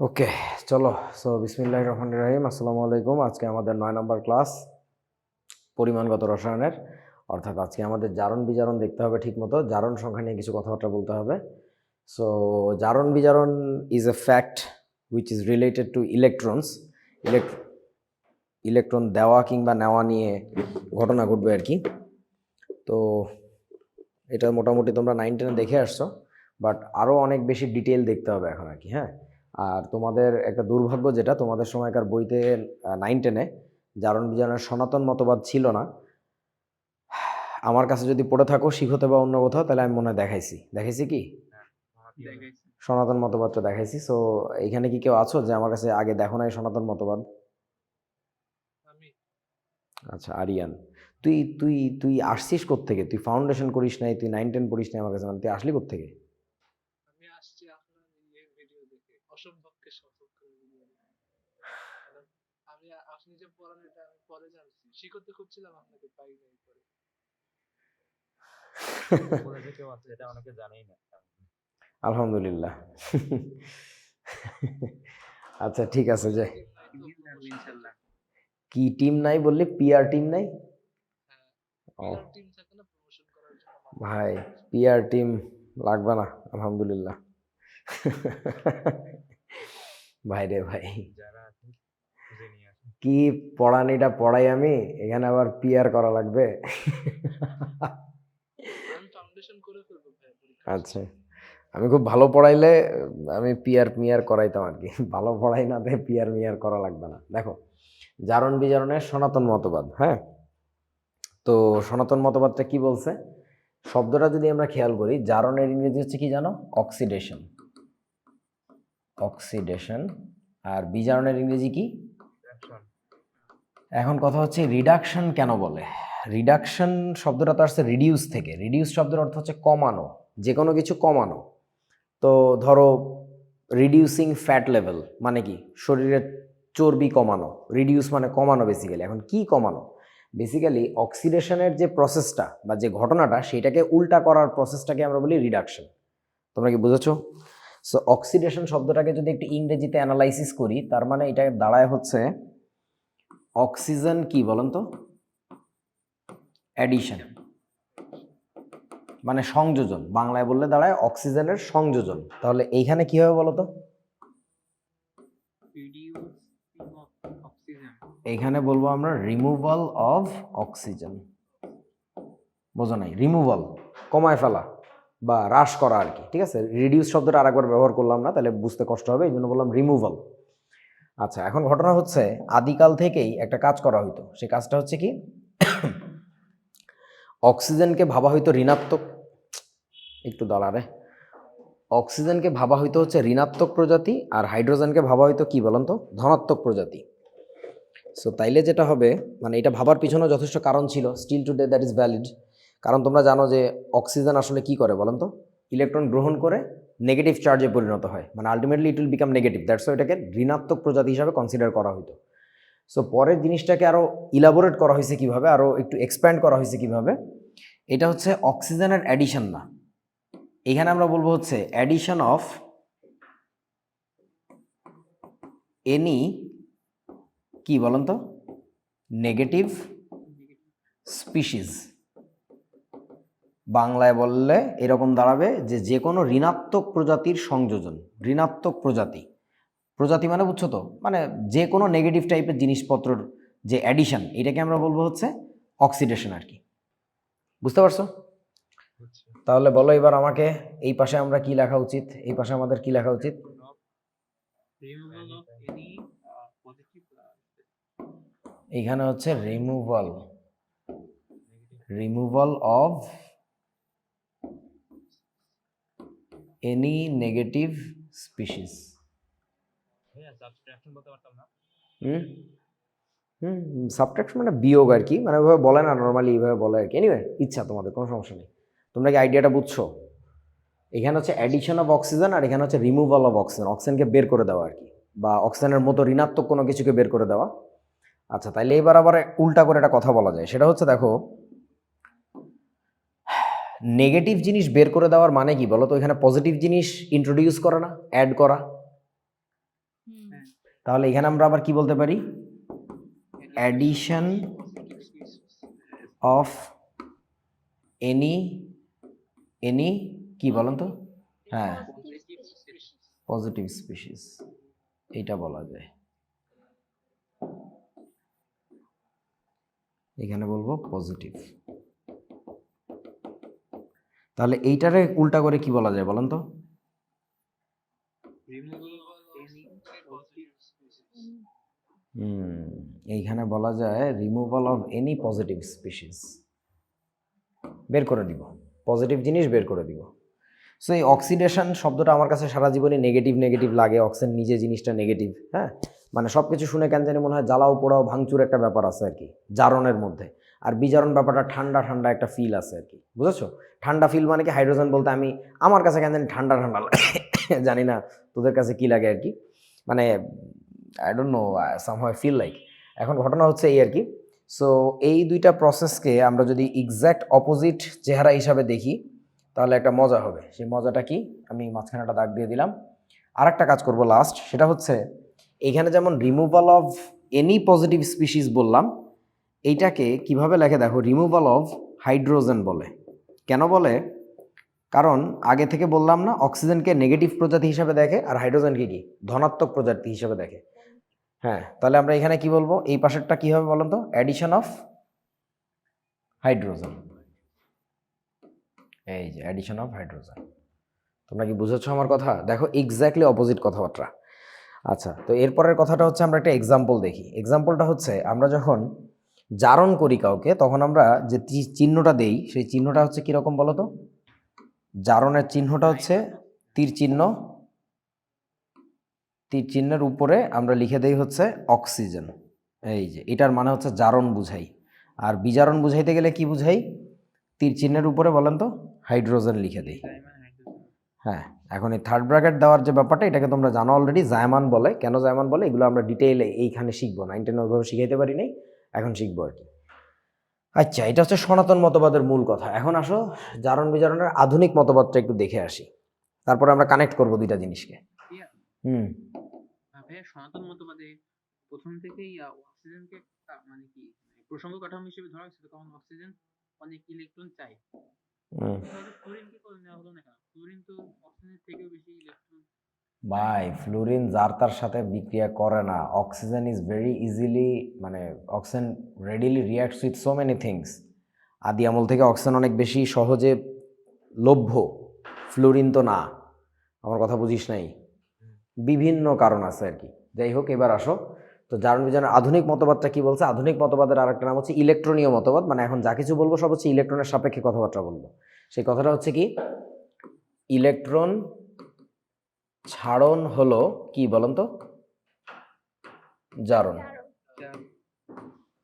ওকে, চলো। সো বিসমিল্লাহ রহমান রহিম। আসসালামু আলাইকুম। আজকে আমাদের নয় নম্বর ক্লাস, পরিমাণগত রসায়নের। অর্থাৎ আজকে আমাদের জারণ বিজারণ দেখতে হবে ঠিকমতো। জারণ সংখ্যা নিয়ে কিছু কথাবার্তা বলতে হবে। সো জারণ বিজারণ is a fact which is related to electrons electron দেওয়া কিংবা নেওয়া নিয়ে ঘটনা ঘটবে আর কি। তো, এটা মোটামুটি তোমরা নাইন টেনে দেখে আসছো। বাট আরও অনেক বেশি ডিটেল দেখতে হবে এখন আর কি হ্যাঁ? আর তোমাদের একটা দুর্ভাগ্য যেটা তোমাদের সময়কার বইতে নাইন টেনে জারণ বিজারণের সনাতন মতবাদ ছিল না। আমার কাছে যদি পড়ে থাকো শিখতে বা অন্য কোথাও তাহলে আমি মনে হয় দেখাইছি। দেখাইছি কি? সনাতন মতবাদটা দেখাইছি। সো এখানে কি কেউ আছো যে আমার কাছে আগে দেখো নাই সনাতন মতবাদ? আচ্ছা আরিয়ান। তুই তুই তুই আসছিস থেকে তুই ফাউন্ডেশন করিস নাই তুই নাইন টেন পড়িস নাই আমার কাছে মানে তুই আসলি থেকে আমি আসছি আপনার ইয়ে ভিডিও দেখে অসম্ভবকে সফল করে ভিডিও কারণ আমি আপনি যে পড়ান এটা আমি পরে খুঁজছিলাম আপনাকে পাই নাই পরে এটা অনেকে জানেই না। আলহামদুলিল্লাহ। আচ্ছা ঠিক আছে যে ইনশাল্লাহ। কি টিম নাই বললি? পিআর টিম নাই? জন্য ভাই পিআর টিম লাগবে না আলহামদুলিল্লাহ। ভাই রে ভাই। যারা কি পড়ানিটা পড়াই আমি? এখানে আবার পিআর করা লাগবে। আচ্ছা। আমি খুব ভালো পড়াইলে আমি পিয়ার মিয়ার করাইতাম আর কি ভালো পড়াই না দেখে পিয়ার মিয়ার করা লাগবে না। দেখো জারণ বিজারণের সনাতন মতবাদ হ্যাঁ? তো সনাতন মতবাদটা কি বলছে? শব্দটা যদি আমরা খেয়াল করি জারণের ইংরেজি হচ্ছে কি জানো? অক্সিডেশন অক্সিডেশন আর বিজারণের ইংরেজি কি. এখন কথা হচ্ছে রিডাকশন কেন বলে? রিডাকশন শব্দটা তো আসছে রিডিউস থেকে। রিডিউস শব্দের অর্থ হচ্ছে কমানো যে কোনো কিছু কমানো। তো ধরো রিডিউসিং ফ্যাট লেভেল মানে কি? শরীরের চর্বি কমানো। রিডিউস মানে কমানো বেসিক্যালি এখন কি কমানো? বেসিক্যালি অক্সিডেশনের যে প্রসেসটা বা যে ঘটনাটা, সেটাকে উল্টা করার প্রসেসটাকে আমরা বলি রিডাকশন তোমরা কি বুঝেছ? সো অক্সিডেশন শব্দটাকে যদি একটু ইংরেজিতে অ্যানালাইসিস করি, তার মানে এটা দাঁড়ায় হচ্ছে অক্সিজেন কি বলেন তো? অ্যাডিশন মানে সংযোজন। বাংলায় বললে দাঁড়ায় অক্সিজেনের সংযোজন। তাহলে এইখানে কি হবে বলো তো এইখানে বলব আমরা রিমুভাল অফ অক্সিজেন বোঝো নাই? রিমুভাল কমায় ফেলা বা হ্রাস করা আর কি ঠিক আছে? রিডিউস শব্দটা আরেকবার ব্যবহার করলাম না তাহলে বুঝতে কষ্ট হবে এই জন্য বললাম রিমুভাল আচ্ছা এখন ঘটনা হচ্ছে আদিকাল থেকেই একটা কাজ করা হইতো। সে কাজটা হচ্ছে কি? অক্সিজেনকে ভাবা হইতো ঋণাত্মক, একটু দলারে অক্সিজেনকে ভাবা হইতো হচ্ছে ঋণাত্মক প্রজাতি আর হাইড্রোজেনকে ভাবা হইতো কি বলেন তো? ধনাত্মক প্রজাতি। সো তাইলে যেটা হবে মানে এটা ভাবার পিছনেও যথেষ্ট কারণ ছিল। Still today that is valid কারণ তোমরা জানো যে অক্সিজেন আসলে কি করে বলেন তো? ইলেকট্রন গ্রহণ করে নেগেটিভ চার্জে পরিণত হয়। মানে ultimately it will become negative that's এটাকে ঋণাত্মক প্রজাতি হিসাবে কনসিডার করা হতো সো পরের জিনিসটাকে আরও ইলাবোরেট করা হয়েছে কীভাবে আরও একটু এক্সপ্যান্ড করা হয়েছে কীভাবে, এটা হচ্ছে অক্সিজেনের অ্যাডিশন না। এখানে আমরা বলব হচ্ছে অ্যাডিশন অফ এনি কি বলেন তো? নেগেটিভ স্পিসিস বাংলায় বললে এরকম দাঁড়াবে যে যে কোনো ঋণাত্মক প্রজাতির সংযোজন ঋণাত্মক প্রজাতি। প্রজাতি মানে বুঝছ তো? মানে যে কোনো নেগেটিভ টাইপের জিনিসপত্রর যে অ্যাডিশন এটাকে আমরা বলব হচ্ছে অক্সিডেশন আর কি। বুঝতে পারছ? তাহলে বলো এবার আমাকে এই পাশে আমরা কি লেখা উচিত? এই পাশে আমাদের কি লেখা উচিত? এইখানে হচ্ছে removal removal of any negative species hmm? Hmm subtraction মানে বিয়োগ আর কি মানে ওইভাবে বলে না নর্মালি এইভাবে বলে আর কি। এনিওয়ে ইচ্ছা তোমাদের কোনো সমস্যা নেই। তোমরা কি আইডিয়াটা বুঝছ? এখানে হচ্ছে অ্যাডিশন অফ অক্সিজেন আর এখানে হচ্ছে রিমুভাল অফ অক্সিজেন অক্সিজেনকে বের করে দেওয়া আর কি বা অক্সিজেনের মতো ঋণাত্মক কোনো কিছুকে বের করে দেওয়া। আচ্ছা তাইলে এবার আবার উল্টা করে একটা কথা বলা যায়। সেটা হচ্ছে দেখো নেগেটিভ জিনিস বের করে দেওয়ার মানে কি বলো তো? এখানে পজিটিভ জিনিস ইন্ট্রোডিউস করা না অ্যাড করা? তাহলে এখানে আমরা আবার কি বলতে পারি? অ্যাডিশন অফ এনি এনি কি বলেন তো? হ্যাঁ। পজিটিভ স্পিসিস এইটা বলা যায়। এখানে বলব পজিটিভ তাহলে এইটারে উল্টা করে কি বলা যায় বলেন তো? এইখানে বলা যায় removal of any positive species বের করে দিব পজিটিভ জিনিস বের করে দিব। সো এই অক্সিডেশন শব্দটা আমার কাছে সারা জীবনে নেগেটিভ নেগেটিভ লাগে অক্সিজেন নিজে জিনিসটা নেগেটিভ হ্যাঁ? মানে সব কিছু শুনে কেন জানি মনে হয় জ্বালাও পোড়াও ভাঙচুর একটা ব্যাপার আছে আর কি, জারণের মধ্যে। আর বিজারণ ব্যাপারটা ঠান্ডা ঠান্ডা একটা ফিল আছে আর কি, বুঝেছ? ঠান্ডা ফিল মানে কি হাইড্রোজেন বলতে আমি, আমার কাছে কেন ঠান্ডা ঠান্ডা লাগে, জানি না তোদের কাছে কি লাগে আর কি। মানে I don't know somehow feel like এখন ঘটনা হচ্ছে এই আর কি। সো এই দুইটা প্রসেসকে আমরা যদি এক্স্যাক্ট অপোজিট চেহারা হিসাবে দেখি, তাহলে একটা মজা হবে। সেই মজাটা কি? আমি মাঝখানে একটা দাগ দিয়ে দিলাম। আর একটা কাজ করব লাস্ট সেটা হচ্ছে, এখানে যেমন removal of any positive species বললাম এইটাকে কীভাবে লেখে? দেখো রিমুভাল অফ হাইড্রোজেন বলে। কেন বলে? কারণ আগে থেকে বললাম না অক্সিজেনকে নেগেটিভ প্রজাতি হিসাবে দেখে আর হাইড্রোজেনকে কি? ধনাত্মক প্রজাতি হিসাবে দেখে। হ্যাঁ তাহলে আমরা এখানে কি বলব? এই পাশেরটা কি হবে বলুন তো? অ্যাডিশন অফ হাইড্রোজেন এই যে অ্যাডিশন অফ হাইড্রোজেন তোমরা কি বুঝেছ আমার কথা? দেখো এক্স্যাক্টলি অপোজিট কথাবার্তা। আচ্ছা তো এরপরের কথাটা হচ্ছে আমরা একটা এক্সাম্পল দেখি। এক্সাম্পলটা হচ্ছে, আমরা যখন জারণ করি কাউকে, তখন আমরা যে চিহ্নটা দেই, সেই চিহ্নটা হচ্ছে কীরকম বলো তো জারণের চিহ্নটা হচ্ছে তীর চিহ্ন। তীর চিহ্নের উপরে আমরা লিখে দেই হচ্ছে অক্সিজেন। এই যে, এটার মানে হচ্ছে জারণ বুঝাই। আর বিজারণ বুঝাইতে গেলে কি বুঝাই? তীর চিহ্নের উপরে বলেন তো, হাইড্রোজেন লিখে দেই। হ্যাঁ এখন এই থার্ড ব্র্যাকেট দেওয়ার যে ব্যাপারটা, এটাকে তোমরা জানো অলরেডি জায়মান বলে। কেন জায়মান বলে? এগুলো আমরা ডিটেইলে এইখানে শিখব নাইন টেন ওইভাবে শিখাইতে পারি নাই। এখন শিখব আর কি। আচ্ছা এটা হচ্ছে সনাতন মতবাদের মূল কথা। এখন আসো জারণ বিজারণের আধুনিক মতবাদটা একটু দেখে আসি। তারপরে আমরা কানেক্ট করব দুইটা জিনিসকে। হুম। সনাতন মতবাদে প্রথম থেকেই অক্সিজেনকে মানে কি প্রসঙ্গ কাঠামো হিসেবে ধরা হয়েছিল কারণ অক্সিজেন অনেক ইলেকট্রন চাই। ফ্লোরিনকে করে নেওয়া হলো না কেন? ফ্লোরিন তো অক্সিজেনের থেকেও বেশি ইলেকট্রন ভাই ফ্লোরিন যার তার সাথে বিক্রিয়া করে না। অক্সিজেন ইজ ভেরি ইজিলি মানে oxygen readily reacts with so many things আদি আমল থেকে অক্সিজেন অনেক বেশি সহজে লভ্য। ফ্লোরিন তো না। আমার কথা বুঝিস নাই? বিভিন্ন কারণ আছে আর কি। যাই হোক, এবার আসো। তো জারণ বিজারণের আধুনিক মতবাদটা কি বলছে? আধুনিক মতবাদের আরেকটা নাম হচ্ছে ইলেকট্রনীয় মতবাদ। মানে এখন যা কিছু বলব সব হচ্ছে ইলেকট্রনের সাপেক্ষে কথাবার্তা বলব। সেই কথাটা হচ্ছে কি? ইলেকট্রন ছাড়ন হলো কি বলেন তো? জারণ।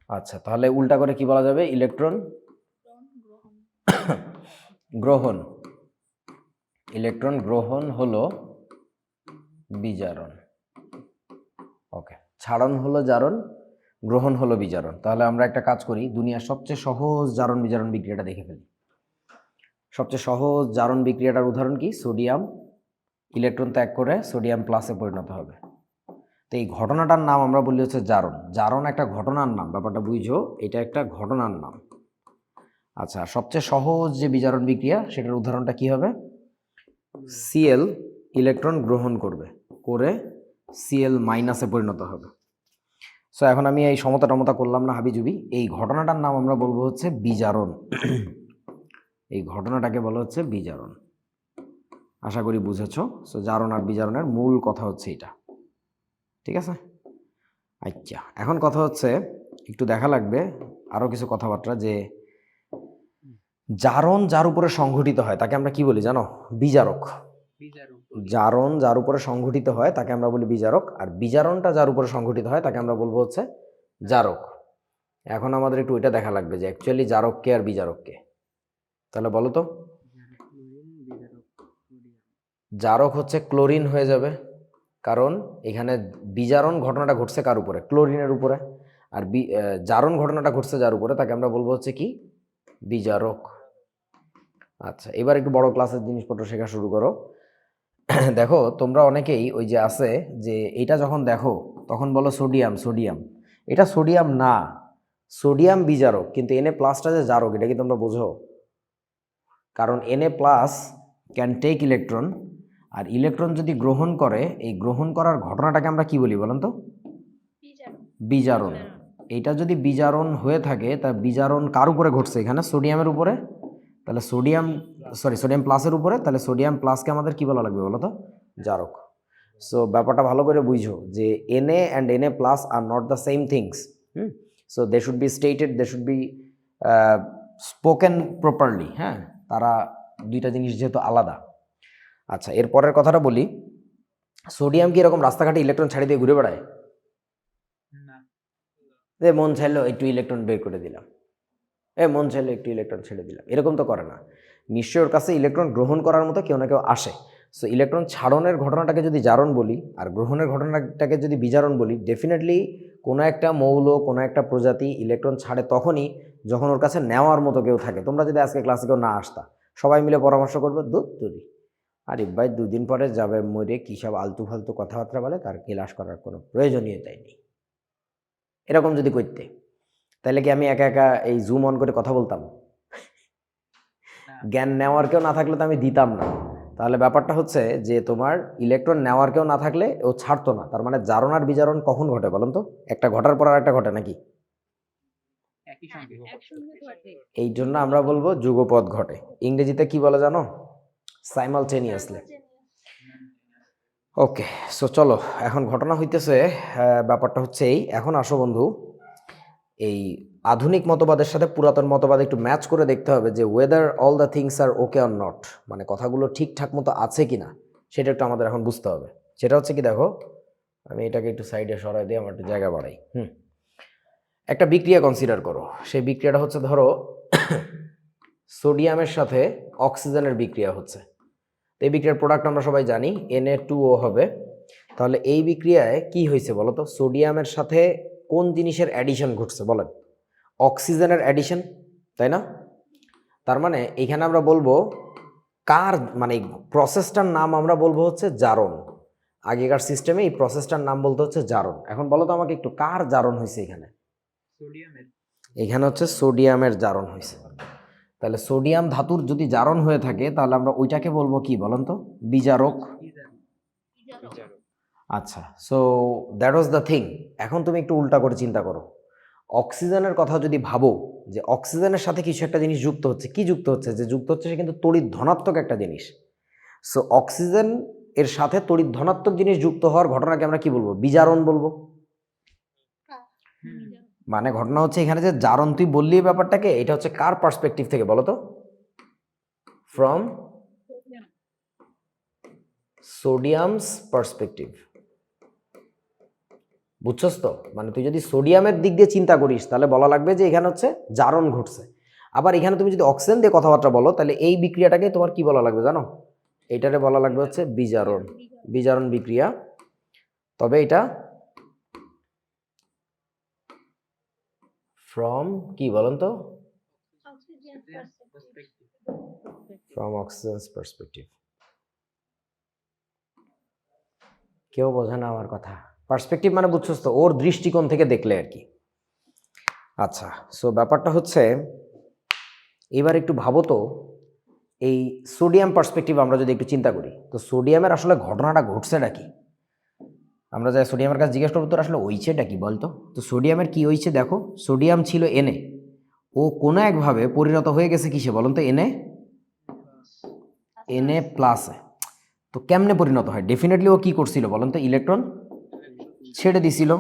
আচ্ছা তাহলে উল্টা করে কি বলা যাবে? ইলেকট্রন? গ্রহণ। ইলেকট্রন গ্রহণ হলো বিজারণ। ওকে, ছাড়ন হলো জারণ, গ্রহণ হলো বিজারণ। তাহলে আমরা একটা কাজ করি, দুনিয়ার সবচেয়ে সহজ জারণ বিজারণ বিক্রিয়াটা দেখে ফেলি। সবচেয়ে সহজ জারণ বিক্রিয়াটার উদাহরণ কি? সোডিয়াম ইলেকট্রন ত্যাগ করে সোডিয়াম প্লাসে পরিণত হবে। তো এই ঘটনাটার নাম আমরা বলি হচ্ছে জারণ। জারণ একটা ঘটনার নাম, ব্যাপারটা বুঝো এটা একটা ঘটনার নাম। আচ্ছা সবচেয়ে সহজ যে বিজারণ বিক্রিয়া, সেটার উদাহরণটা কি হবে? সিএল ইলেকট্রন গ্রহণ করবে, করে সিএল মাইনাসে পরিণত হবে। সো এখন আমি এই সমতা টমতা করলাম না, হাবিজুবি। এই ঘটনাটার নাম আমরা বলব হচ্ছে বিজারণ। এই ঘটনাটাকে বলা হচ্ছে বিজারণ। আশা করি বুঝেছ। সো জারণ আর বিজারণের মূল কথা হচ্ছে এটা। ঠিক আছে? আচ্ছা এখন কথা হচ্ছে, একটু দেখা লাগবে আরও কিছু কথাবার্তা যে জারণ যার উপরে সংঘটিত হয়, তাকে আমরা কি বলি জানো? বিজারক। জারণ যার উপরে সংঘটিত হয়, তাকে আমরা বলি বিজারক। আর বিজারণটা যার উপরে সংঘটিত হয়, তাকে আমরা বলব হচ্ছে জারক। এখন আমাদের একটু ওইটা দেখা লাগবে যে অ্যাকচুয়ালি জারককে আর বিজারককে। তাহলে বলো তো? জারক হচ্ছে ক্লোরিন হয়ে যাবে, কারণ এখানে বিজারণ ঘটনাটা ঘটছে কার উপরে? ক্লোরিনের উপরে। আর বি জারণ ঘটনাটা ঘটছে যার উপরে, তাকে আমরা বলব হচ্ছে কি? বিজারক। আচ্ছা এবার একটু বড় ক্লাসের জিনিসপত্র শেখা শুরু করো। দেখো, তোমরা অনেকেই ওই যে আছে যে এটা যখন দেখো, তখন বলো সোডিয়াম সোডিয়াম। এটা সোডিয়াম না, সোডিয়াম বিজারক, কিন্তু এনএ প্লাসটা যে জারক, এটা কি তোমরা বোঝো? কারণ NA plus can take electron R electron যদি গ্রহণ করে এই গ্রহণ করার ঘটনাটাকে আমরা কি বলি বলেন তো? বিজারণ। এইটা যদি বিজারণ হয়ে থাকে তা বিজারণ কার উপরে ঘটছে? এখানে সোডিয়ামের উপরে? তাহলে সোডিয়াম সরি সোডিয়াম প্লাসের উপরে? তাহলে সোডিয়াম প্লাসকে আমাদের কি বলা লাগবে বলো তো জারক। সো ব্যাপারটা ভালো করে বুঝো যে NA and NA plus are not the same things hmm? So they should be stated they should be spoken properly হ্যাঁ? তারা দুইটা জিনিস যেহেতু আলাদা। আচ্ছা এর পরের কথাটা বলি। সোডিয়াম কি এরকম রাস্তাঘাটে ইলেকট্রন ছাড়ি দিয়ে ঘুরে বেড়ায়? যে মন চাইলো একটু ইলেকট্রন বের করে দিলাম। এ মন চাইলো একটু ইলেকট্রন ছেড়ে দিলাম। এরকম তো করে না। নিশ্চয় ওর কাছে ইলেকট্রন গ্রহণ করার মতো কেউ না কেউ আসে। সো ইলেকট্রন ছাড়নের ঘটনাটাকে যদি জারণ বলি আর গ্রহণের ঘটনাটাকে যদি বিজারণ বলি ডেফিনেটলি কোনো একটা মৌল কোনো একটা প্রজাতি ইলেকট্রন ছাড়ে তখনই যখন ওর কাছে নেওয়ার মতো কেউ থাকে। তোমরা যদি আজকে ক্লাসে কেউ না আসতা সবাই মিলে পরামর্শ করবে দুধ তুলি আরে ভাই দুদিন পরে যাবে মরে কী সব আলতু ফালতু কথাবার্তা বলে তার ক্লাস করার কোনো প্রয়োজনীয়তাই নেই। এরকম যদি করতে তাহলে কি আমি একা একা এই জুম অন করে কথা বলতাম? জ্ঞান নেওয়ার কেউ না থাকলে তো আমি দিতাম না। তাহলে ব্যাপারটা হচ্ছে যে তোমার ইলেকট্রন নেওয়ার কেউ না থাকলে ও ছাড়তো না। তার মানে জারণ আর বিজারণ কখন ঘটে বলুন তো? একটা ঘটার পর আর একটা ঘটে নাকি? এই জন্য আমরা বলব যুগপদ ঘটে। ইংরেজিতে কি বলে জানো? সাইমালটেনিয়াসলি ওকে সো চলো এখন ঘটনা হইতেছে আহ, ব্যাপারটা হচ্ছে এই। এখন আসো বন্ধু এই আধুনিক মতবাদের সাথে পুরাতন মতবাদ একটু ম্যাচ করে দেখতে হবে যে whether all the things are okay or not মানে কথাগুলো ঠিকঠাক মতো আছে কি না সেটা একটু আমাদের এখন বুঝতে হবে। সেটা হচ্ছে কি দেখো আমি এটাকে একটু সাইডে সরাই দিয়ে আমার একটু জায়গা বাড়াই। হুম। একটা বিক্রিয়া কনসিডার করো। সেই বিক্রিয়াটা হচ্ছে, ধরো সোডিয়ামের সাথে অক্সিজেনের বিক্রিয়া হচ্ছে। তো এই বিক্রিয়ার প্রোডাক্ট আমরা সবাই জানি এন টু ও হবে। তাহলে এই বিক্রিয়ায় কি হয়েছে বলো তো? সোডিয়ামের সাথে কোন জিনিসের অ্যাডিশন ঘটছে বলেন অক্সিজেনের অ্যাডিশন তাই না? তার মানে এখানে আমরা বলব, কার মানে প্রসেসটার নাম আমরা বলব হচ্ছে জারণ। আগেকার সিস্টেমে এই প্রসেসটার নাম বলতে হচ্ছে জারণ। এখন বলো তো আমাকে একটু, কার জারণ হয়েছে এখানে? এখানে হচ্ছে সোডিয়ামের জারণ হয়েছে। তাহলে সোডিয়াম ধাতুর যদি জারণ হয়ে থাকে তাহলে আমরা ওইটাকে বলব কি বলেন তো? বিজারক। আচ্ছা so that was the thing এখন তুমি একটু উল্টা করে চিন্তা করো। অক্সিজেনের কথা যদি ভাবো যে অক্সিজেনের সাথে কিছু একটা জিনিস যুক্ত হচ্ছে কি যুক্ত হচ্ছে? যে যুক্ত হচ্ছে সে কিন্তু তড়িৎ ধনাত্মক একটা জিনিস। সো অক্সিজেন এর সাথে তড়িৎ ধনাত্মক জিনিস যুক্ত হওয়ার ঘটনাকে আমরা কি বলব? বিজারণ বলব। মানে ঘটনা হচ্ছে এখানে যে জারণ, তুই বললি ব্যাপারটাকে, এটা হচ্ছে কার পার্সপেক্টিভ থেকে বলো তো ফ্রম সোডিয়ামস পার্সপেক্টিভ বুঝছস তো? মানে তুই যদি সোডিয়ামের দিক দিয়ে চিন্তা করিস, তাহলে বলা লাগবে যে এখানে হচ্ছে জারণ ঘটছে। আবার এখানে তুমি যদি অক্সিজেন দিয়ে কথাবার্তা বলো, তাহলে এই বিক্রিয়াটাকে তোমার কি বলা লাগবে জানো? এইটারে বলা লাগবে হচ্ছে বিজারণ। বিজারণ বিক্রিয়া। তবে এটা ফ্রম কি বলেন তো? Perspective. ফ্রম অক্সিজেন্স পার্সপেক্টিভ কেউ বোঝে না আমার কথা। পার্সপেক্টিভ মানে বুঝছস তো ওর দৃষ্টিকোণ থেকে দেখলে আর কি। আচ্ছা সো ব্যাপারটা হচ্ছে এবার একটু ভাবো তো এই সোডিয়াম পার্সপেক্টিভ আমরা যদি একটু চিন্তা করি তো সোডিয়ামের আসলে ঘটনাটা ঘটছেটা কি? আমরা যাই সোডিয়ামের কাছে জিজ্ঞেস করব তোর আসলে ওইছেটা কি বলতো? তো সোডিয়ামের কি হয়েছে দেখো সোডিয়াম ছিল এনে ও কোনো একভাবে পরিণত হয়ে গেছে কিসে বলুন তো এনে এনএ প্লাসে তো কেমনে পরিণত হয়? ডেফিনেটলি ও কি করছিল বলুন তো ইলেকট্রন ছেড়ে দিছিল।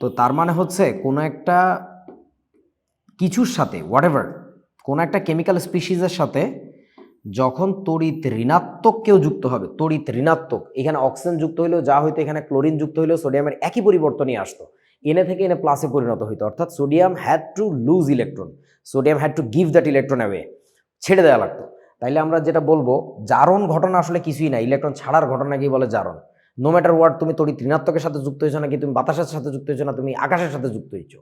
তো তার মানে হচ্ছে কোনো একটা কিছুর সাথে হোয়াট এভার কোনো একটা কেমিক্যাল স্পিসিসের সাথে যখন তড়িৎ ঋণাত্মক কেউ যুক্ত হবে, তড়িৎ ঋণাত্মক, এখানে অক্সিজেন যুক্ত হইলেও যা হইতো, এখানে ক্লোরিন যুক্ত হইলেও সোডিয়ামের একই পরিবর্তনই আসতো। এনে থেকে এনে প্লাসে পরিণত হইতো, অর্থাৎ sodium had to lose electron sodium had to give that electron away ছেড়ে দেওয়া লাগতো। তাইলে আমরা যেটা বলব, জারণ ঘটনা আসলে কিছুই না ইলেকট্রন ছাড়ার ঘটনাকেই বলে জারণ? নো ম্যাটার ওয়ার্ড তুমি তড়িৎ ঋণাত্মকের সাথে যুক্ত হয়েছো নাকি তুমি বাতাসের সাথে যুক্ত হয়েছো না, তুমি আকাশের সাথে যুক্ত হয়েছো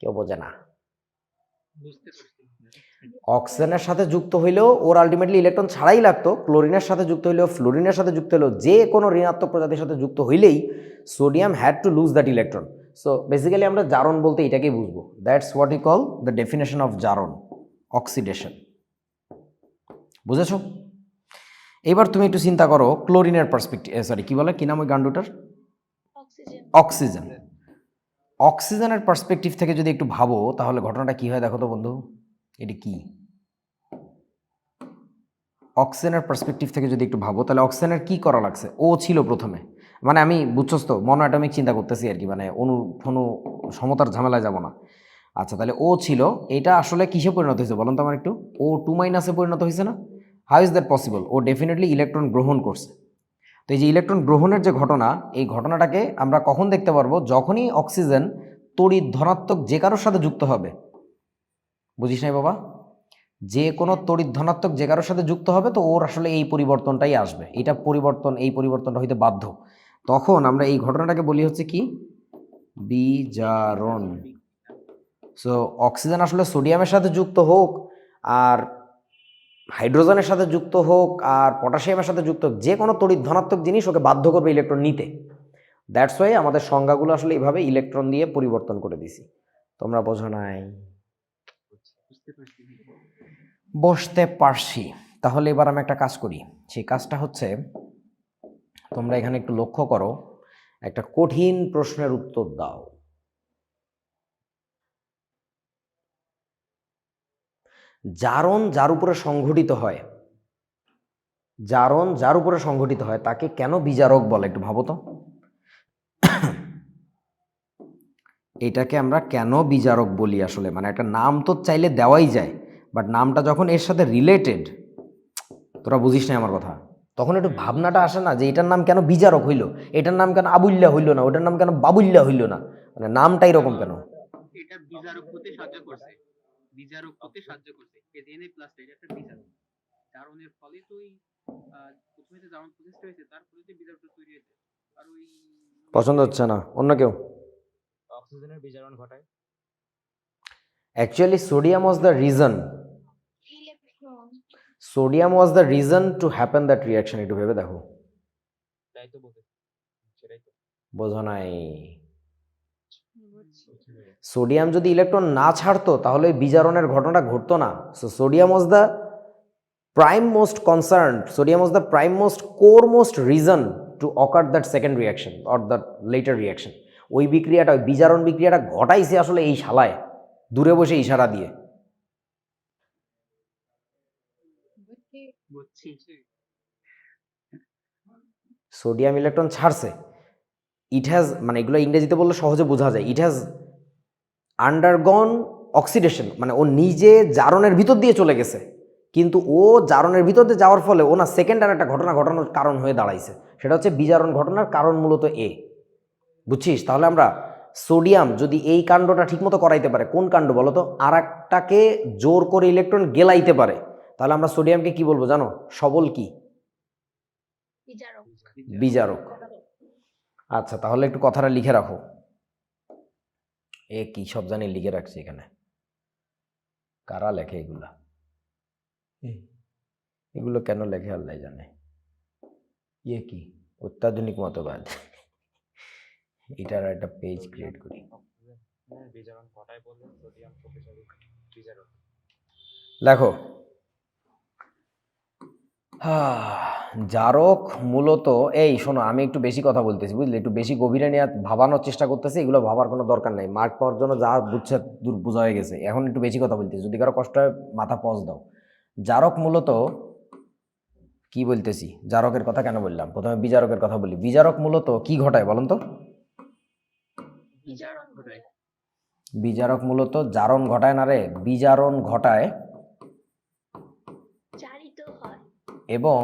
কেউ বোঝে না। বুঝতে অক্সিজেনের সাথে যুক্ত হইলেও ওর আলটিমেটলি ইলেকট্রন ছাড়াই লাগতো ক্লোরিনের সাথে যুক্ত হইলেও ফ্লোরিনের সাথে যুক্ত হইলেও যে কোনো ঋণাত্মক প্রজাতির সাথে যুক্ত হইলেই sodium had to lose that electron so basically আমরা জারণ বলতে এটাকেই বুঝব। That's what we call the definition of জারণ অক্সিডেশন বুঝেছ? এবার তুমি একটু চিন্তা করো ক্লোরিনের পার্সপেক্টিভ সরি কি বলে? কি নাম ওই গান্ডুটার? অক্সিজেন অক্সিজেন অক্সিজেনের পার্সপেক্টিভ থেকে যদি একটু ভাবো তাহলে ঘটনাটা কি হয় দেখো তো বন্ধু? এটি কি? অক্সিজেনের পার্সপেক্টিভ থেকে যদি একটু ভাবো, তাহলে অক্সিজেনের কি করা লাগছে? ও ছিল প্রথমে। মানে আমি বুঝছস তো অ্যাটমিক চিন্তা করতেছি আর কি মানে অনু কোনো সমতার ঝামেলায় যাব না। আচ্ছা তাহলে ও ছিল, এটা আসলে কিসে পরিণত হয়েছে বলুন তো আমার একটু? ও টু মাইনাসে পরিণত হয়েছে না? How is that possible oh definitely electron গ্রহণ করছে। তো এই যে ইলেকট্রন গ্রহণের যে ঘটনা, এই ঘটনাটাকে আমরা কখন দেখতে পারব? যখনই অক্সিজেন তড়িৎ ধনাত্মক যে কারোর সাথে যুক্ত হবে বুঝিস নাই বাবা? যে কোনো তড়িৎ ধনাত্মক যে কারোর সাথে যুক্ত হবে, তো ওর আসলে এই পরিবর্তনটাই আসবে। এটা পরিবর্তন, এই পরিবর্তনটা হইতে বাধ্য। তখন আমরা এই ঘটনাটাকে বলি হচ্ছে কি? বিজারণ। সো অক্সিজেন আসলে সোডিয়ামের সাথে যুক্ত হোক, আর হাইড্রোজেনের সাথে যুক্ত হোক, আর পটাশিয়ামের সাথে যুক্ত হোক, যে কোনো তড়িৎ ধনাত্মক জিনিস ওকে বাধ্য করবে ইলেকট্রন নিতে। দ্যাটস ওয়াই আমাদের সংজ্ঞাগুলো আসলে এইভাবে ইলেকট্রন দিয়ে পরিবর্তন করে দিছি। তোমরা বোঝো নাই। বসতে পারছি। তাহলে এবার আমি একটা কাজ করি। সেই কাজটা হচ্ছে, তোমরা এখানে একটু লক্ষ্য করো, একটা কঠিন প্রশ্নের উত্তর দাও। জারণ যার উপরে সংঘটিত হয়, জারণ যার উপরে সংঘটিত হয়, তাকে কেন বিজারক বলে একটু ভাবো তো। এটাকে আমরা কেন বিজারক বলি আসলে? মানে একটা নাম তো চাইলে দেওয়াই যায় বাট নামটা যখন এর সাথে রিলেটেড তোরা বুঝিস না আমার কথা। তখন একটু ভাবনাটা আসে না যে এটার নাম কেন বিজারক হইল? এটার নাম কেন আবুল্লা হইল না? ওটার নাম কেন বাবুল্লা হইল না? মানে নামটা এরকম কেন? এটা বিজারক হতে সাহায্য করছে। বিজারক হতে সাহায্য করছে। এডিএনএ প্লাস এটা একটা বিজারক জারণের ফলে তো ওই প্রথমে যে জারণ প্রতিষ্ঠা হয়েছে তার ফলে তো তৈরি হয়েছে। আর ওই পছন্দ হচ্ছে না। অন্য কেউ? অক্সিজেনের বিজারণ ঘটায়। Actually sodium was the reason sodium was the reason to happen that reaction একটু ভেবে দেখো। তাই তো বলতে সেটাই তো। বোঝো নাই। সোডিয়াম যদি ইলেকট্রন না ছাড়তো তাহলে ওই বিজারণের ঘটনাটা ঘটতো না। So sodium was the prime most concern sodium was the prime most core most reason to occur that second reaction or that latter reaction ওই বিক্রিয়াটা ওই বিজারণ বিক্রিয়াটা ঘটাইছে আসলে এই শালায় দূরে বসে ইশারা দিয়ে। সোডিয়াম ইলেকট্রন ছাড়ছে। ইট হ্যাজ মানে এগুলো ইংরেজিতে বললে সহজে বোঝা যায়। ইট হ্যাজ আন্ডারগন অক্সিডেশন মানে ও নিজে জারণের ভিতর দিয়ে চলে গেছে। কিন্তু ও জারণের ভিতর দিয়ে যাওয়ার ফলে ও না সেকেন্ড আর একটা ঘটনা ঘটানোর কারণ হয়ে দাঁড়াইছে। সেটা হচ্ছে বিজারণ ঘটনার কারণ মূলত এ। বুঝছিস? তাহলে আমরা সোডিয়াম যদি এই কাণ্ডটা ঠিকমতো করাইতে পারে কোন কাণ্ড বলো তো? আর একটাকে জোর করে ইলেকট্রন গেলাইতে পারে। তাহলে আমরা সোডিয়ামকে কি বলব জানো? সবল কি? বিজারক। বিজারক। আচ্ছা তাহলে একটু কথাটা লিখে রাখো। এ কি সব জানি লিখে রাখছি এখানে। কারা লেখে এগুলা? এগুলো কেন লেখে আল্লাহ জানে? ইয়ে কি? অত্যাধুনিক মতবাদ। এটার একটা পেজ ক্রিয়েট করি। লেখো জারক মূলত, এই শোনো, আমি একটু বেশি কথা বলতেছি, বুঝলি? একটু বেশি গভীরে নিয়ে, ভাবানোর চেষ্টা করতেছি, এগুলো ভাবার কোনো দরকার নেই। মার্ক পাওয়ার জন্য যা বুঝছে, দূর বোঝা হয়ে গেছে। এখন একটু বেশি কথা বলতেছি, যদি কারও কষ্ট হয়, মাথা পজ দাও। জারক মূলত, কি বলতেছি? জারকের কথা কেন বললাম? প্রথমে বিজারকের কথা বলি। বিজারক মূলত কি ঘটায় বলুন তো? বিজারণ ঘটায়। বিজারক মূলত জারণ ঘটায় না রে বিজারণ ঘটায়। জারিত হয়। এবং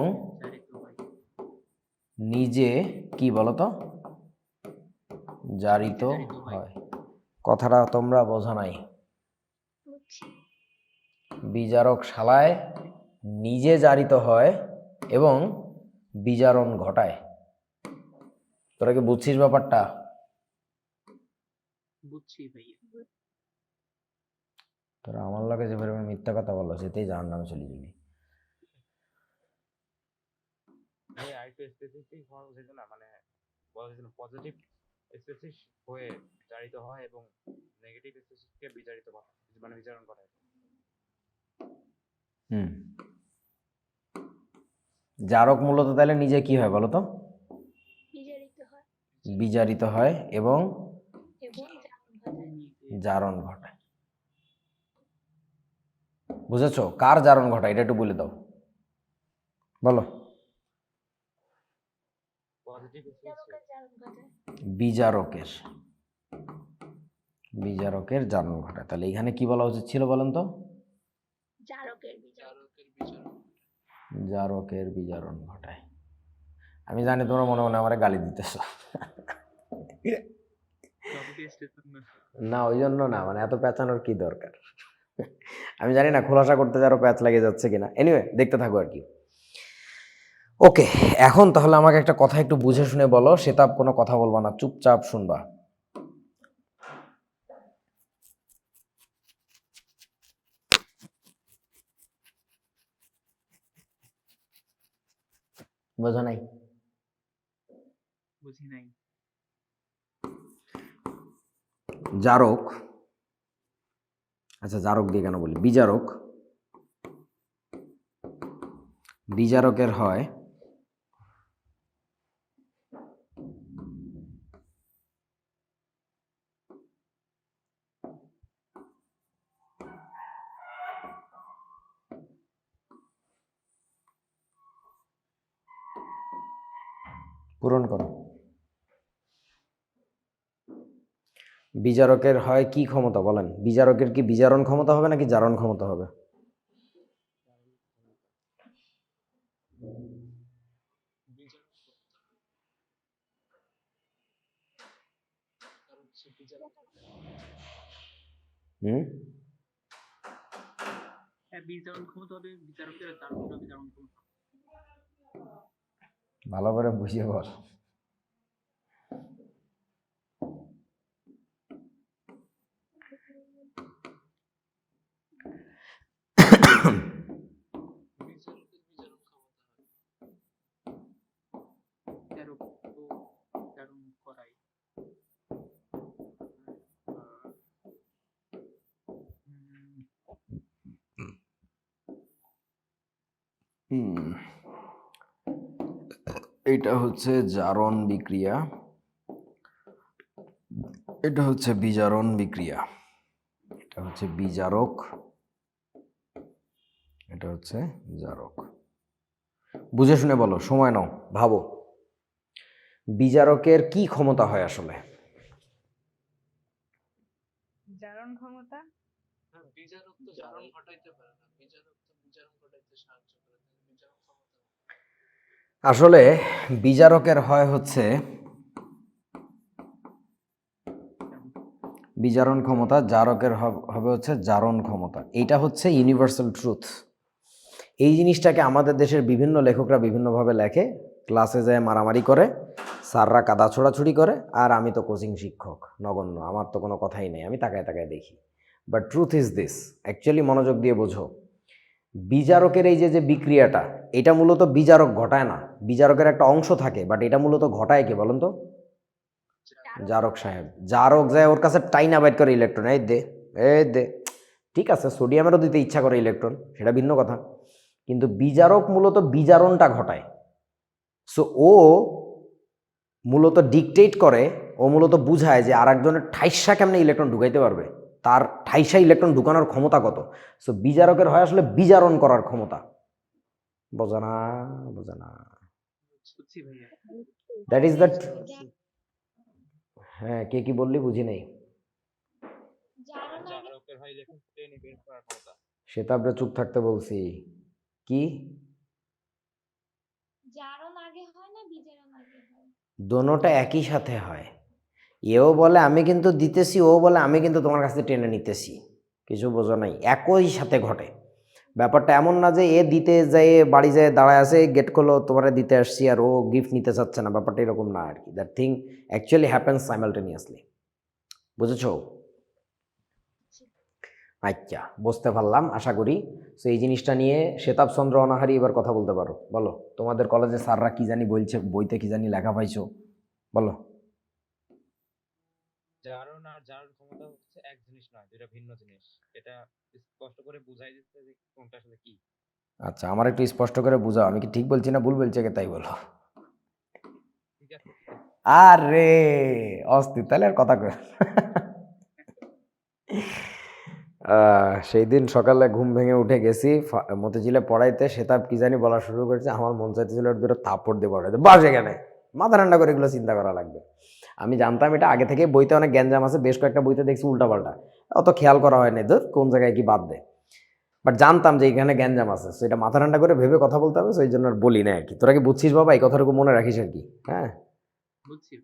নিজে কি বলতো? জারিত হয়। কথাটা তোমরা বোঝা নাই। বিজারক শালায় নিজে জারিত হয় এবং বিজারণ ঘটায়। তোরা কি বুঝছিস ব্যাপারটা? বুঝছি ভাইয়া। তোরা আমার লগে যে পরিমাণ মিথ্যা কথা বলো সেটাই জানার নামে চলে যাবি। ভাই আরেকটু স্পেসিফিক হওয়া উচিত না মানে বলা উচিত পজিটিভ স্পেসিফিক হয়ে বিচারিত হয় এবং নেগেটিভ স্পেসিফিককে বিচারিত করা মানে বিচারণ করা। হয়। হুম। জারক মূলত তাহলে নিজে কি হয় বলো তো? বিজারিত হয়। হয় এবং জারণ ঘটায় বুঝেছ? কার জারণ ঘটায় এটা একটু বলে দাও। বলো। বিজারকের বিজারকের। জারণ ঘটায় তাহলে এখানে কি বলা উচিত ছিল বলেন তো? জারকের বিজারণ। ঘটায় আমি জানি তোমরা মনে মনে আমার গালি দিতেছ। না। ওই জন্য না মানে এত পেঁচানোর কি দরকার? আমি জানি না খোলাসা করতে যে আরও প্যাচ লেগে যাচ্ছে কিনা। এনিওয়ে দেখতে থাকো আর কি। ওকে এখন তাহলে আমাকে একটা কথা একটু বুঝে শুনে বলো সেটা কোনো কথা বলবা না। চুপচাপ শুনবা। বোঝো নাই? বুঝি নাই। জারক আচ্ছা জারক দিয়ে কেন বলি? বিজারক বিজারকের হয় পূরণ করো। বিজারকের হয় কি ক্ষমতা বলেন? বিচারকের কি বিচারণ ক্ষমতা হবে নাকি জারণ ক্ষমতা হবে? হুম? হ্যাঁ বিচারকের ভালো করে বুঝিয়ে বল। এটা হচ্ছে জারণ বিক্রিয়া। এটা হচ্ছে বিজারণ বিক্রিয়া। এটা হচ্ছে বিজারক। এটা হচ্ছে জারক বুঝে শুনে বলো সময় নাও ভাবো। বিজারকের কি ক্ষমতা হয় আসলে? জারণ ক্ষমতা? হ্যাঁ তো জারণ ঘটাইতে পারে না। বিচারক তো বিচারণ ঘটাইতে সাহায্য করে তাহলে ক্ষমতা আসলে বিজারকের হয় হচ্ছে বিজারণ ক্ষমতা জারকের হবে হচ্ছে জারণ ক্ষমতা। এটা হচ্ছে ইউনিভার্সাল ট্রুথ এই জিনিসটাকে আমাদের দেশের বিভিন্ন লেখকরা বিভিন্নভাবে লেখে। ক্লাসে যায়, মারামারি করে, স্যাররা কাদা ছোড়াছুড়ি করে, আর আমি তো কোচিং শিক্ষক, নগণ্য, আমার তো কোনো কথাই নেই, আমি তাকায় তাকায় দেখি। But truth is this actually মনোযোগ দিয়ে বোঝো। বিচারকের এই যে যে বিক্রিয়াটা, এটা মূলত বিচারক ঘটায় না। বিচারকের একটা অংশ থাকে বাট এটা মূলত ঘটায় কে বলুন তো? জারক সাহেব। জারক যায় ওর কাছে টাইনা বাইট করে ইলেকট্রন এই দে এই দে। ঠিক আছে সোডিয়ামেরও দিতে ইচ্ছা করে ইলেকট্রন সেটা ভিন্ন কথা। কিন্তু বিজারক মূলত বিজারণটা ঘটায়। সো ও মূলত ডিকটেট করে ও মূলত বুঝায় যে আর একজনের ঠাইসা কেমনে ইলেকট্রন ঢুকাইতে পারবে তার ঠাইসা ইলেকট্রন ঢুকানোর ক্ষমতা কত। সো বিজারকের হয় আসলে বিজারণ করার ক্ষমতা। বোঝা না বোঝা না বুঝছি ভাইয়া দ্যাট ইজ দ্যাট হ্যাঁ কে কি বললি বুঝি নেই। জারণ আগে জারকের লেখক টেনে বের করার ক্ষমতা। সে তো আমরা চুপ থাকতে বলছি। কি? দোনোটা একই সাথে হয়। এও বলে আমি কিন্তু দিতেছি। ও বলে আমি কিন্তু তোমার কাছে টেনে নিতেছি। কিছু বোঝো নাই। একই সাথে ঘটে। ব্যাপারটা এমন না যে এ দিতে যায় বাড়ি যায় দাঁড়ায় আছে গেট করল তোমার দিতে আসছি আর ও গিফট নিতে চাচ্ছে না। ব্যাপারটা এরকম না আর কি that thing actually happens simultaneously বুঝেছ? আচ্ছা বুঝতে পারলাম আশা করি। তো এই জিনিসটা নিয়ে শ্বেতাব চন্দ্র অনাহারি এবার কথা বলতে পারো। বলো তোমাদের কলেজে স্যাররা কি জানি বলছে বইতে কি জানি লেখা পাইছো? বলো। জারণ আর জারণ ক্ষমতা হচ্ছে এক জিনিস নয় দুইটা ভিন্ন জিনিস। এটা স্পষ্ট করে বুঝাই দিচ্ছে যে কোনটা আসলে কি। আচ্ছা আমার একটু স্পষ্ট করে বুঝাও আমি কি ঠিক বলছি না ভুল বলছি আগে তাই বলো। আরে অস্থির তাহলে আর কথা কয় সেই দিন সকালে ঘুম ভেঙে উঠে গেছি মতিঝিলে পড়াইতে সেতাব কি জানি বলা শুরু করেছে আমার মন চাইতেছিল দুটো থাপ্পড় দিয়ে পড়াইতে। বাস এখানে মাথা ঠান্ডা করে এগুলো চিন্তা করা লাগবে। আমি জানতাম এটা আগে থেকে বইতে অনেক গ্যাঞ্জাম আছে বেশ কয়েকটা বইতে দেখছি উল্টাপাল্টা। অত খেয়াল করা হয়নি ধর কোন জায়গায় কি বাদ দেয় বাট জানতাম যে এখানে গ্যাঞ্জাম আছে সো এটা মাথা ঠান্ডা করে ভেবে কথা বলতে হবে সেই জন্য আর বলি না আর কি। তোরা কি বুঝছিস বাবা এই কথাটুকু মনে রাখিস আর কি হ্যাঁ? বুঝছি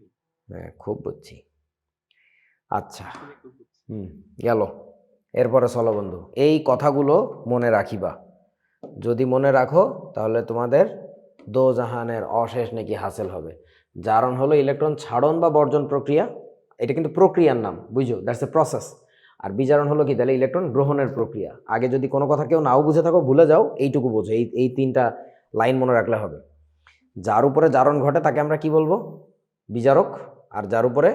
হ্যাঁ খুব বুঝছি। আচ্ছা হুম গেল। এরপরে চলো বন্ধু, এই কথাগুলো মনে রাখিবা। যদি মনে রাখো, তাহলে তোমাদের দো জাহানের অশেষ নাকি হাসিল হবে। জারণ হলো ইলেকট্রন ছাড়ন বা বর্জন প্রক্রিয়া। এটা কিন্তু প্রক্রিয়ার নাম বুঝো দ্যাটস এ প্রসেস আর বিজারণ হলো কি? তাহলে ইলেকট্রন গ্রহণের প্রক্রিয়া। আগে যদি কোনো কথা কেউ নাও বুঝে থাকো, ভুলে যাও, এইটুকু বোঝো। এই এই তিনটা লাইন মনে রাখলে হবে। যার উপরে জারণ ঘটে, তাকে আমরা কি বলব? বিজারক। আর যার উপরে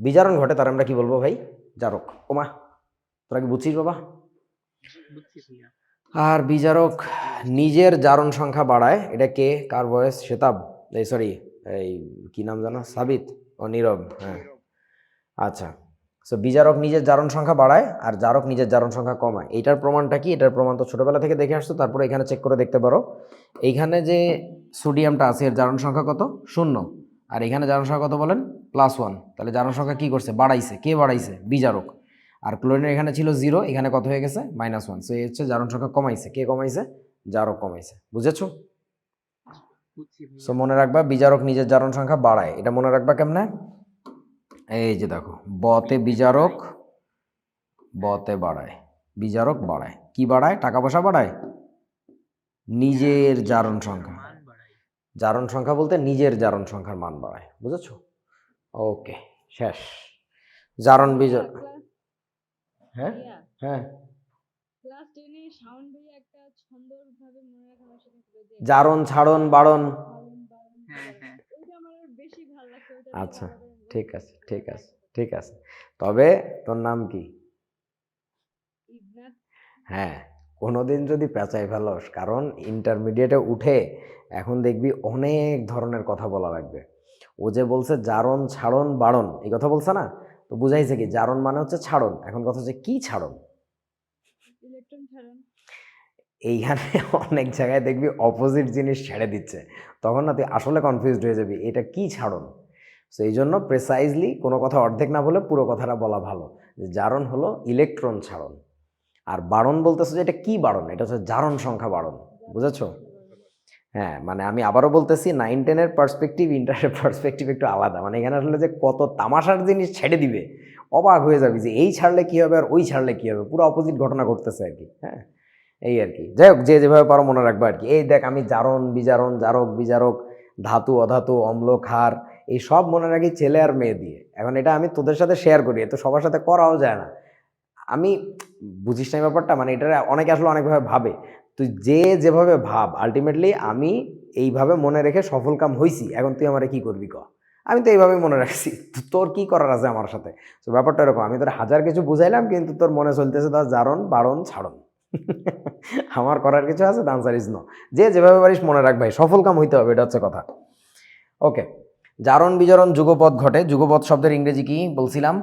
বিজারণ ঘটে, তার আমরা কি বলব ভাই? জারক। ওমা। তোরা কি বুঝছিস বাবা? আর বিজারক নিজের জারণ সংখ্যা বাড়ায়। এটা কে? কার বয়স? শেতাব এই সরি এই কি নাম জানো? সাবিত। ও নীরব হ্যাঁ। আচ্ছা। সো বিজারক নিজের জারণ সংখ্যা বাড়ায় আর জারক নিজের জারণ সংখ্যা কমায়। এটার প্রমাণটা কি? এটার প্রমাণ তো ছোটবেলা থেকে দেখে আসছো তারপরে এখানে চেক করে দেখতে পারো। এইখানে যে সোডিয়ামটা আছে এর জারণ সংখ্যা কত? শূন্য। আর এখানে জারণ সংখ্যা কত বলেন? প্লাস ওয়ান তাহলে জারণ সংখ্যা কী করছে? বাড়াইছে। কে বাড়াইছে? বিজারক আর ক্লোরিনের এখানে ছিল জিরো এখানে কত হয়ে গেছে? মাইনাস ওয়ান সো এই হচ্ছে জারণ সংখ্যা কমাইছে। কে কমাইছে? জারক কমাইছে। বুঝেছ? সো মনে রাখবা বিজারক নিজের জারণ সংখ্যা বাড়ায়। এটা মনে রাখবা কেমনে? এই যে দেখো বতে বিজারক বতে বাড়ায়। বিজারক বাড়ায়। কি বাড়ায়? টাকা পয়সা বাড়ায়? নিজের জারণ সংখ্যা। মান জারণ সংখ্যা বলতে নিজের জারণ সংখ্যার মান বাড়ায়। বুঝেছ? ওকে শেষ। জারণ বিজার হ্যাঁ? হ্যাঁ। জারণ ছাড়ন বাড়ন আচ্ছা, ঠিক আছে ঠিক আছে ঠিক আছে। তবে তোর নাম কি? হ্যাঁ কোনোদিন যদি পেঁচাই ফেলোস কারণ ইন্টারমিডিয়েটে উঠে এখন দেখবি অনেক ধরনের কথা বলা লাগবে। ও যে বলছে জারণ ছাড়ন বাড়ন এই কথা বলছে না? তো বুঝাইছে কি জারণ মানে হচ্ছে ছাড়ন। এখন কথা হচ্ছে কি ছাড়ন? এইখানে অনেক জায়গায় দেখবি অপোজিট জিনিস ছেড়ে দিচ্ছে। তখন না তুই আসলে কনফিউজড হয়ে যাবি এটা কি ছাড়ন? সো এই জন্য প্রেসাইজলি কোনো কথা অর্ধেক না বলে পুরো কথাটা বলা ভালো। যে জারণ হলো ইলেকট্রন ছাড়ন। আর বাড়ন বলতেছে যে এটা কি বাড়ন এটা হচ্ছে জারণ সংখ্যা বাড়ন বুঝেছ? হ্যাঁ মানে আমি আবারও বলতেছি নাইন টেনের পার্সপেক্টিভ ইন্টারের পার্সপেক্টিভ একটু আলাদা। মানে এখানে আসলে যে কত তামাশার জিনিস ছেড়ে দিবে, অবাক হয়ে যাবি যে এই ছাড়লে কী হবে আর ওই ছাড়লে কী হবে? পুরো অপোজিট ঘটনা ঘটতেছে আর কি হ্যাঁ? এই আর কি। যাই হোক, যে যেভাবে পারো মনে রাখব আর কি। এই দেখ আমি জারণ, বিজারণ, জারক, বিজারক, ধাতু, অধাতু, অম্ল, ক্ষার, এই সব মনে রাখি ছেলে আর মেয়ে দিয়ে। এখন এটা আমি তোদের সাথে শেয়ার করি তো সবার সাথে করাও যায় না। আমি, বুঝিস না ব্যাপারটা? মানে এটা অনেকে আসলে অনেকভাবে ভাবে। তুই যে যেভাবে ভাব আলটিমেটলি আমি এইভাবে মনে রেখে সফল কাম হয়েছি এখন তুই আমারে কি করবি ক? আমি তো এইভাবেই মনে রাখছি। তোর কি করার আছে আমার সাথে? তো ব্যাপারটা এরকম, আমি তোর হাজার কিছু বুঝাইলাম, কিন্তু তোর মনে চলতেছে তার জারণ, বারণ, ছাড়ন। আমার করার কিছু আছে আনসার ইজ নো যে যেভাবে পারিস মনে রাখ ভাই, সফল কাম হইতে হবে, এটা হচ্ছে কথা। ওকে জারণ, বিজারণ যুগপদ ঘটে। যুগপথ শব্দের ইংরেজি কি বলছিলাম?